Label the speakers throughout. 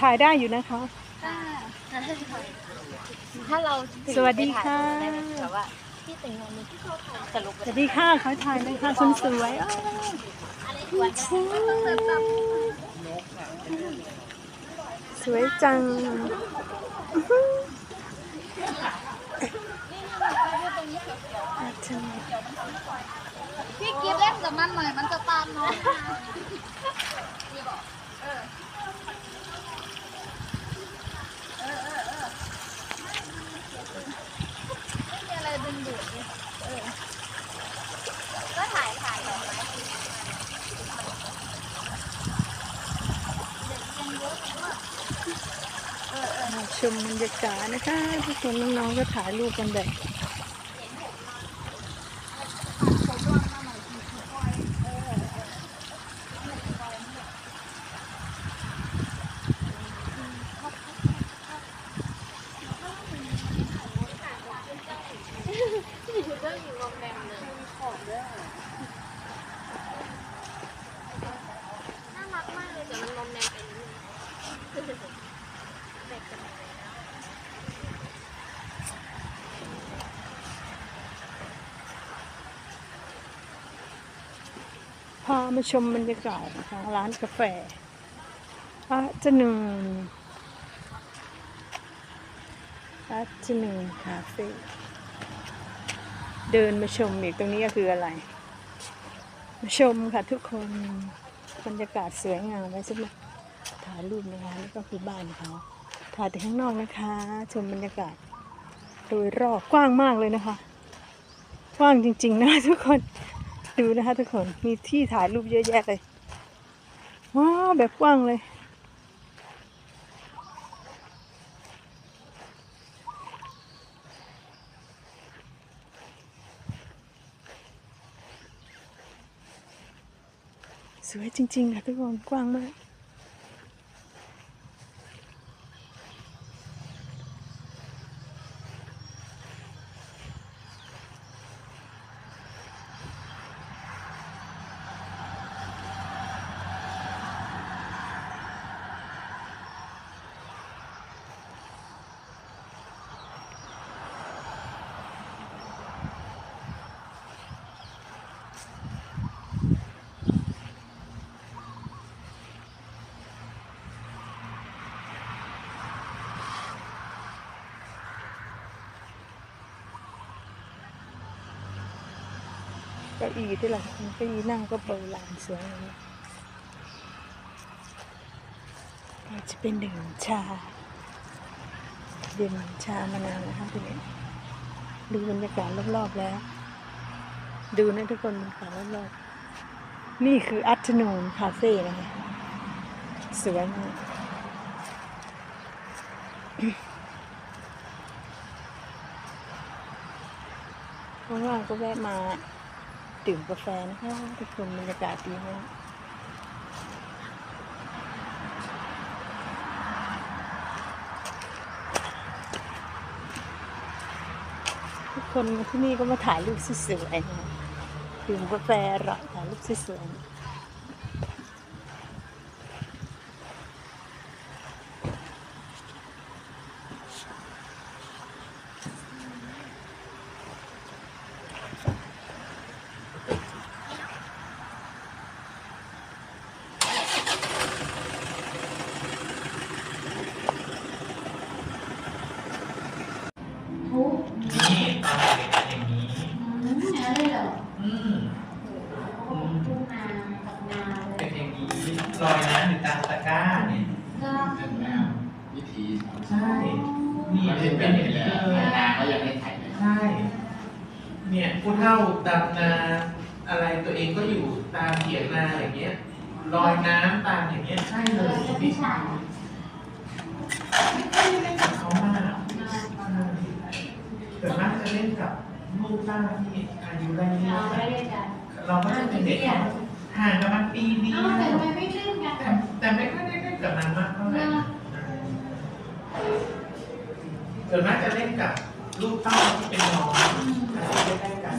Speaker 1: ถ่ายได้อยู่นะคะ
Speaker 2: ถ้าเราถือ
Speaker 1: สวัสดีค่ะ
Speaker 2: ไปถ่ายได้ไหมแบบว่าที่แต่งงานนี้ที่เขาถ่ายสรุป
Speaker 1: สวัสดีค่ะขอถ่ายเลยค่ะคนสวยอ้าว
Speaker 2: อะไรกวนกัน
Speaker 1: สวยจังอาจารย์
Speaker 2: พี่กิฟเล่นกับมันหน่อยมันจะตามน้องอะไรดึงดูดเนี่ยเออก็ถ่ายถ่ายดอกไม้
Speaker 1: มา ชมบรรยากาศนะคะทุกคนน้องๆก็ถ่ายรูปกันแบบ พามาชมบรรยากาศนะคะร้านกาแฟอาจนึ่งอาจนึงคาเฟ่เดินมาชมอีกตรงนี้ก็คืออะไร มาชมค่ะทุกคนบรรยากาศสวยงามไว้สำหรับถ่ายรูปนะคะนี่ก็คือบ้านเขาถ่ายแต่ข้างนอกนะคะ ชมบรรยากาศโดยรอบกว้างมากเลยนะคะ กว้างจริง ๆ นะทุกคน ดูนะคะทุกคนมีที่ถ่ายรูปเยอะแยะเลยว้าวแบบกว้างเลยสวยจริงๆค่ะทุกคนกว้างมาก เก้าอี้ที่เราเก้าอี้นั่งก็โบราณสวยเลยเราจะเป็นดื่มชาดื่มชามานานนะคะทีนี้ดูบรรยากาศรอบๆแล้ว ดูนะทุกคนบรรยากาศรอบๆนี่คืออัตโนนคาเฟ่นะคะสวยมากว่างๆก็แวะมา ดื่มกาแฟนะคะทุกคนบรรยากาศดีมากทุกคนมาที่นี่ก็มาถ่ายรูปสวยๆนะดื่มกาแฟอร่อยถ่ายรูปสวยๆ
Speaker 3: อืมอืมเป็นอย่างนี้ลอยน้ำอยู่ตามตะกร้าเนี่ย
Speaker 4: เป็นแล้ววิธี
Speaker 3: ใช่นี่
Speaker 4: มัน
Speaker 3: เป็
Speaker 4: เป็นน
Speaker 3: อ
Speaker 4: แบบ
Speaker 3: ย่าง
Speaker 4: นี้
Speaker 3: นี้
Speaker 4: แล้ว
Speaker 3: เลย
Speaker 4: นาเขายังไม่ถ่ายเลย
Speaker 3: ใช่ เนี่ยผู้เฒ่าดำนาอะไรตัวเองก็อยู่ตามเถียงนาอย่างเงี้ยลอยน้ำตามอย่างเงี้ยใช่เลยที่ฉันไม่ค่อยได้เล่นกับเขามากส่วนมากจะเล่นกับลูกป้าที่อายุได้เยอะเราก็จะเป็นเด็กห่างกันมาปีนี้แต่แต่ไม่ค่อยได้เล่น กับนางมากเท่าไหร่ส่วนมากจะเล่นกับลูกเต้าที่เป็นน้องอายุใกล้ๆกัน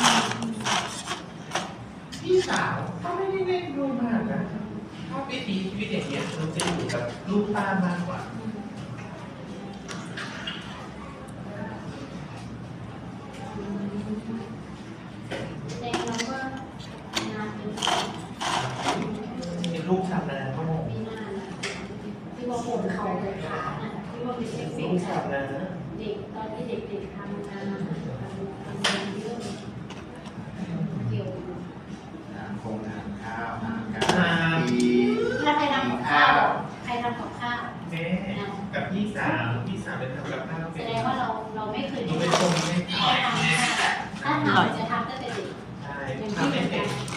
Speaker 3: พี่สาวก็ไม่ได้เล่นดูมากนะชอบวิถีชีวิตอย่างเงี้ยมันจะอยู่กับลูกป้ามากกว่า
Speaker 2: แต่เราก็งานเป็น
Speaker 3: มีลูกทำนาก็มอง
Speaker 2: ปีหน้านะที่ว่าปวดเข่าปวดขาน่ะที่ว่าเป็นเอฟเฟ
Speaker 3: ลู
Speaker 2: ก
Speaker 3: ก
Speaker 2: ต์
Speaker 3: ทำนา
Speaker 2: เด็กตอนที่เด็กๆทำงานทำงานเรื่องเกี่ยว
Speaker 4: ทานคงทานข้าวทานข้าวดี
Speaker 2: ถ้าใครทำกับข้าว ใครทำกับข้าว
Speaker 3: แม่กับพี่สาวพี่สาวเป็นทำกับข้าว
Speaker 2: แสดงว่าเราเราไม่เคยได้
Speaker 3: เป็น
Speaker 2: ทำถ้าทำถ้าจะทำตั้งแต่เด็ก
Speaker 3: ใช่
Speaker 2: อย่าง
Speaker 3: ทำ
Speaker 2: ที่
Speaker 3: ไม่
Speaker 2: เหมือน
Speaker 3: เป็
Speaker 2: กัน